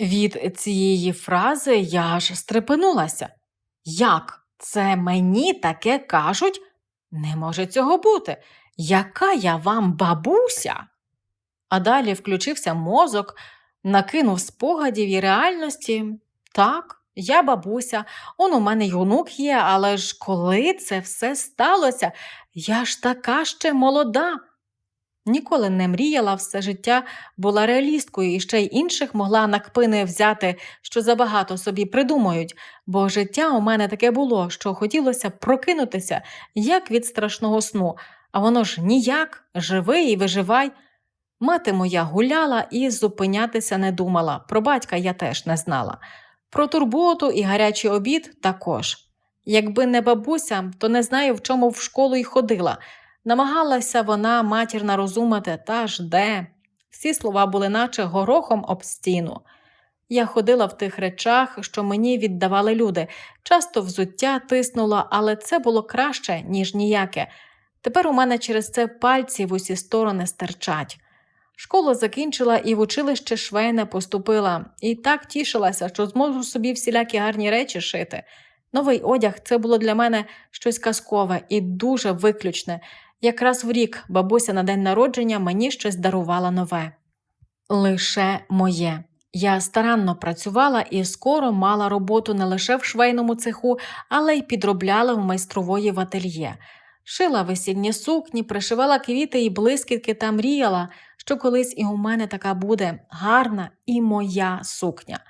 Від цієї фрази я аж стрепенулася. Як це мені таке кажуть? Не може цього бути. Яка я вам бабуся? А далі включився мозок, накинув спогадів і реальності. Так, я бабуся, он у мене й онук є, але ж коли це все сталося, я ж така ще молода. Ніколи не мріяла все життя, була реалісткою і ще й інших могла на кпини взяти, що забагато собі придумають, бо життя у мене таке було, що хотілося прокинутися, як від страшного сну, а воно ж ніяк, живи і виживай. Мати моя гуляла і зупинятися не думала, про батька я теж не знала. Про турботу і гарячий обід також. Якби не бабуся, то не знаю, в чому в школу й ходила. Намагалася вона матір нарозумити, та ж де. Всі слова були наче горохом об стіну. Я ходила в тих речах, що мені віддавали люди. Часто взуття тиснула, але це було краще, ніж ніяке. Тепер у мене через це пальці в усі сторони стирчать. Школу закінчила і в училище швейне поступила, і так тішилася, що зможу собі всілякі гарні речі шити. Новий одяг це було для мене щось казкове і дуже виключне. Якраз в рік бабуся на день народження мені щось дарувала нове. Лише моє. Я старанно працювала і скоро мала роботу не лише в швейному цеху, але й підробляла в майстрової в ательє. Шила весільні сукні, пришивала квіти і блискітки та мріяла, що колись і у мене така буде гарна і моя сукня.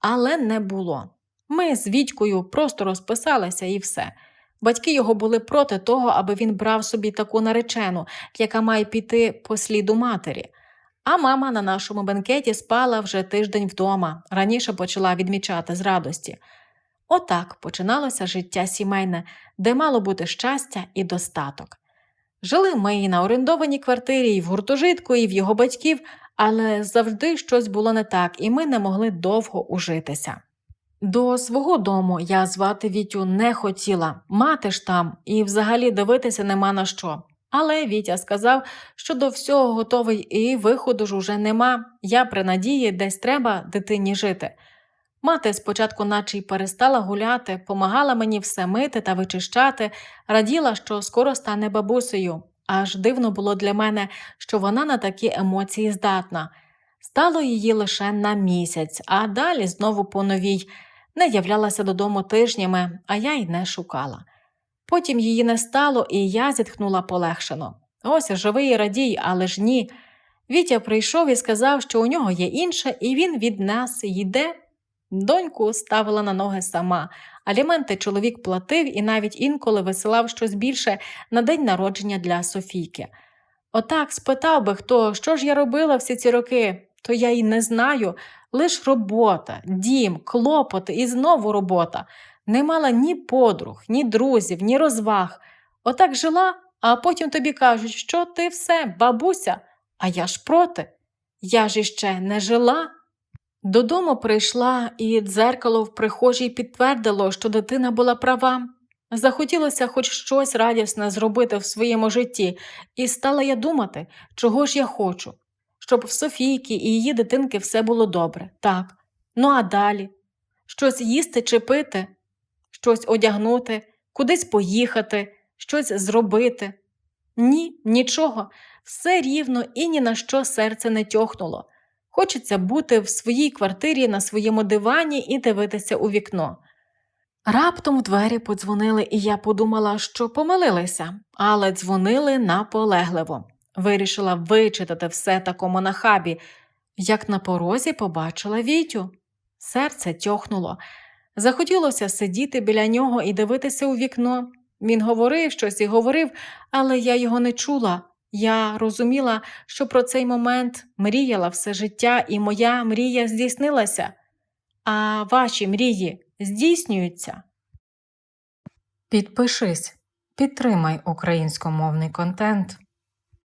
Але не було. Ми з Вітькою просто розписалися і все. Батьки його були проти того, аби він брав собі таку наречену, яка має піти по сліду матері. А мама на нашому бенкеті спала вже тиждень вдома, раніше почала відмічати з радості. Отак починалося життя сімейне, де мало бути щастя і достаток. Жили ми і на орендованій квартирі, і в гуртожитку, і в його батьків, але завжди щось було не так, і ми не могли довго ужитися. До свого дому я звати Вітю не хотіла, мати ж там і взагалі дивитися нема на що. Але Вітя сказав, що до всього готовий і виходу ж уже нема. Я при надії десь треба дитині жити. Мати спочатку наче й перестала гуляти, помагала мені все мити та вичищати, раділа, що скоро стане бабусею. Аж дивно було для мене, що вона на такі емоції здатна. Стало її лише на місяць, а далі знову по новій. Не являлася додому тижнями, а я й не шукала. Потім її не стало, і я зітхнула полегшено. Ось живий і радій, але ж ні. Вітя прийшов і сказав, що у нього є інше, і він від нас йде. Доньку ставила на ноги сама. Аліменти чоловік платив і навіть інколи висилав щось більше на день народження для Софійки. Отак спитав би хто, що ж я робила всі ці роки, то я й не знаю. Лиш робота, дім, клопоти і знову робота. Не мала ні подруг, ні друзів, ні розваг. Отак жила, а потім тобі кажуть, що ти все, бабуся, а я ж проти. Я ж іще не жила. Додому прийшла, і дзеркало в прихожій підтвердило, що дитина була права. Захотілося хоч щось радісне зробити в своєму житті, і стала я думати, чого ж я хочу, щоб в Софійки і її дитинки все було добре. Так. Ну а далі? Щось їсти чи пити, щось одягнути, кудись поїхати, щось зробити. Ні, нічого, все рівно і ні на що серце не тьохнуло. Хочеться бути в своїй квартирі на своєму дивані і дивитися у вікно. Раптом в двері подзвонили, і я подумала, що помилилися, але дзвонили наполегливо. Вирішила вичитати все такому нахабі, як на порозі побачила Вітю. Серце тьохнуло. Захотілося сидіти біля нього і дивитися у вікно. Він говорив щось і говорив, але я його не чула. Я розуміла, що про цей момент мріяла все життя, і моя мрія здійснилася. А ваші мрії здійснюються. Підпишись, підтримай українськомовний контент.